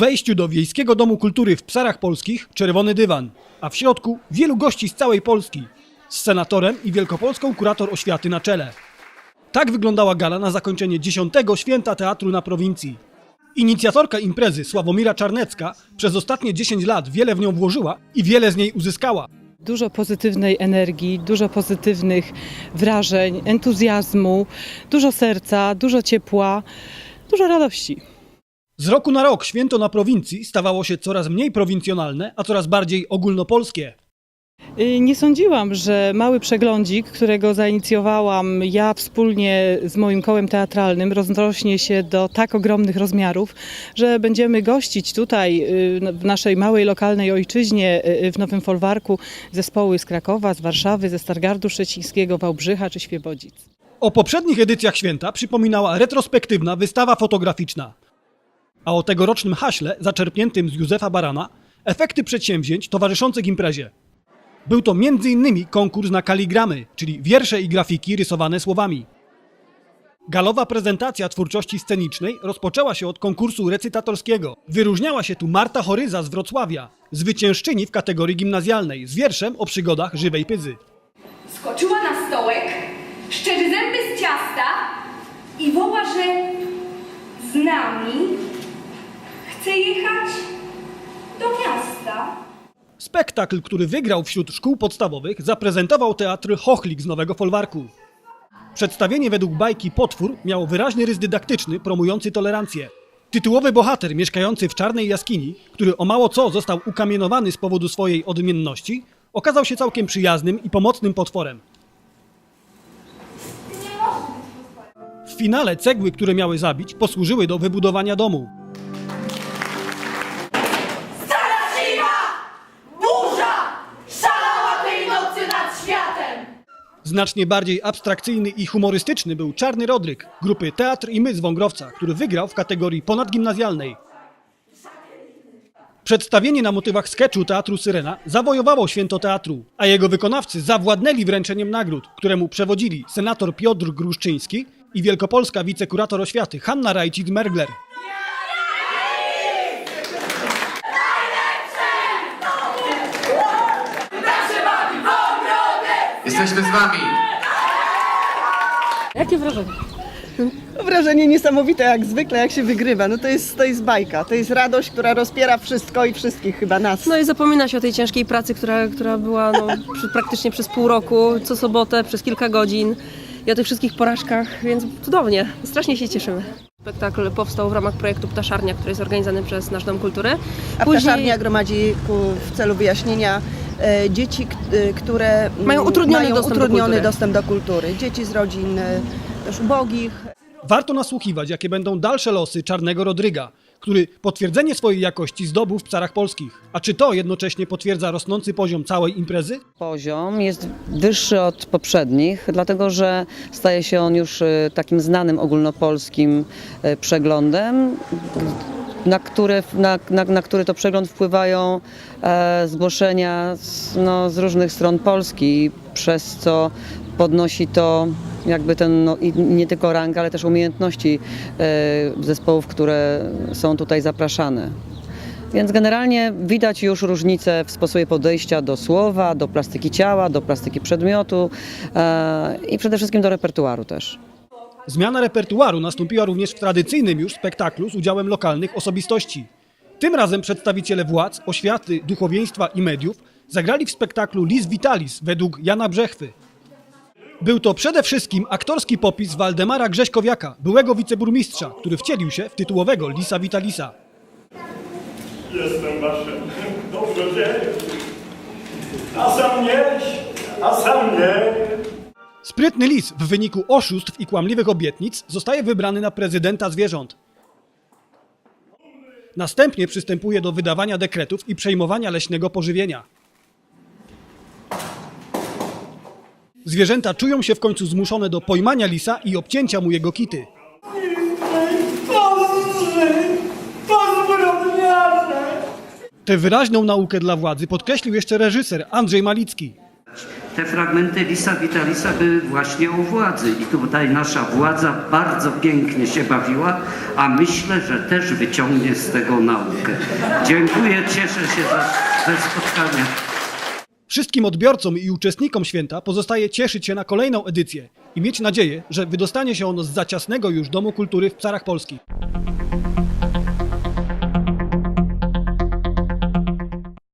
wejściu do Wiejskiego Domu Kultury w Psarach Polskich czerwony dywan, a w środku wielu gości z całej Polski, z senatorem i wielkopolską kurator oświaty na czele. Tak wyglądała gala na zakończenie 10. Święta Teatru na prowincji. Inicjatorka imprezy Sławomira Czarnecka przez ostatnie 10 lat wiele w nią włożyła i wiele z niej uzyskała. Dużo pozytywnej energii, dużo pozytywnych wrażeń, entuzjazmu, dużo serca, dużo ciepła, dużo radości. Z roku na rok święto na prowincji stawało się coraz mniej prowincjonalne, a coraz bardziej ogólnopolskie. Y, Nie sądziłam, że mały przeglądzik, którego zainicjowałam ja wspólnie z moim kołem teatralnym, rozrośnie się do tak ogromnych rozmiarów, że będziemy gościć tutaj y, w naszej małej lokalnej ojczyźnie y, w Nowym Folwarku zespoły z Krakowa, z Warszawy, ze Stargardu Szczecińskiego, Wałbrzycha czy Świebodzic. O poprzednich edycjach święta przypominała retrospektywna wystawa fotograficzna. A o tegorocznym haśle, zaczerpniętym z Józefa Barana, efekty przedsięwzięć towarzyszących imprezie. Był to m.in. konkurs na kaligramy, czyli wiersze i grafiki rysowane słowami. Galowa prezentacja twórczości scenicznej rozpoczęła się od konkursu recytatorskiego. Wyróżniała się tu Marta Horyza z Wrocławia, zwyciężczyni w kategorii gimnazjalnej z wierszem o przygodach żywej pyzy. Skoczyła na stołek, szczerzy zęby z ciasta i woła, że z nami chce jechać do miasta. Spektakl, który wygrał wśród szkół podstawowych, zaprezentował teatr Chochlik z Nowego Folwarku. Przedstawienie według bajki Potwór miało wyraźny rys dydaktyczny promujący tolerancję. Tytułowy bohater mieszkający w czarnej jaskini, który o mało co został ukamienowany z powodu swojej odmienności, okazał się całkiem przyjaznym i pomocnym potworem. W finale cegły, które miały zabić, posłużyły do wybudowania domu. Znacznie bardziej abstrakcyjny i humorystyczny był Czarny Rodryk grupy Teatr i My z Wągrowca, który wygrał w kategorii ponadgimnazjalnej. Przedstawienie na motywach sketchu Teatru Syrena zawojowało święto teatru, a jego wykonawcy zawładnęli wręczeniem nagród, któremu przewodzili senator Piotr Gruszczyński i wielkopolska wicekurator oświaty Hanna Rajcik-Mergler. Jesteśmy z wami. Jakie wrażenie? Wrażenie niesamowite, jak zwykle, jak się wygrywa. No to jest, to jest bajka, to jest radość, która rozpiera wszystko i wszystkich chyba nas. No i zapomina się o tej ciężkiej pracy, która, która była no, przy, praktycznie przez pół roku, co sobotę, przez kilka godzin i o tych wszystkich porażkach, więc cudownie, strasznie się cieszymy. Spektakl powstał w ramach projektu Ptaszarnia, który jest organizowany przez Nasz Dom Kultury. A ptaszarnia gromadzi ku, w celu wyjaśnienia dzieci, k- e, które Mają utrudniony mają dostęp do utrudniony kultury. dostęp do kultury. Dzieci z rodzin e, też ubogich. Warto nasłuchiwać, jakie będą dalsze losy Czarnego Rodryga, który potwierdzenie swojej jakości zdobył w Psarach Polskich. A czy to jednocześnie potwierdza rosnący poziom całej imprezy? Poziom jest wyższy od poprzednich, dlatego że staje się on już e, takim znanym ogólnopolskim e, przeglądem, na, które, na, na, na który to przegląd wpływają e, zgłoszenia z, no, z różnych stron Polski, przez co podnosi to jakby ten, no, nie tylko rang, ale też umiejętności e, zespołów, które są tutaj zapraszane. Więc generalnie widać już różnicę w sposobie podejścia do słowa, do plastyki ciała, do plastyki przedmiotu e, i przede wszystkim do repertuaru też. Zmiana repertuaru nastąpiła również w tradycyjnym już spektaklu z udziałem lokalnych osobistości. Tym razem przedstawiciele władz, oświaty, duchowieństwa i mediów zagrali w spektaklu Lis Vitalis według Jana Brzechwy. Był to przede wszystkim aktorski popis Waldemara Grześkowiaka, byłego wiceburmistrza, który wcielił się w tytułowego Lisa Vitalisa. Jestem waszym dobrodziejem. A sam nie, a sam nie. Sprytny lis w wyniku oszustw i kłamliwych obietnic zostaje wybrany na prezydenta zwierząt. Następnie przystępuje do wydawania dekretów i przejmowania leśnego pożywienia. Zwierzęta czują się w końcu zmuszone do pojmania lisa i obcięcia mu jego kity. Tę wyraźną naukę dla władzy podkreślił jeszcze reżyser Andrzej Malicki. Te fragmenty Lisa Vitalisa były właśnie o władzy i tutaj nasza władza bardzo pięknie się bawiła, a myślę, że też wyciągnie z tego naukę. Dziękuję, cieszę się za, ze spotkania. Wszystkim odbiorcom i uczestnikom święta pozostaje cieszyć się na kolejną edycję i mieć nadzieję, że wydostanie się ono z zaciasnego już Domu Kultury w Psarach Polski.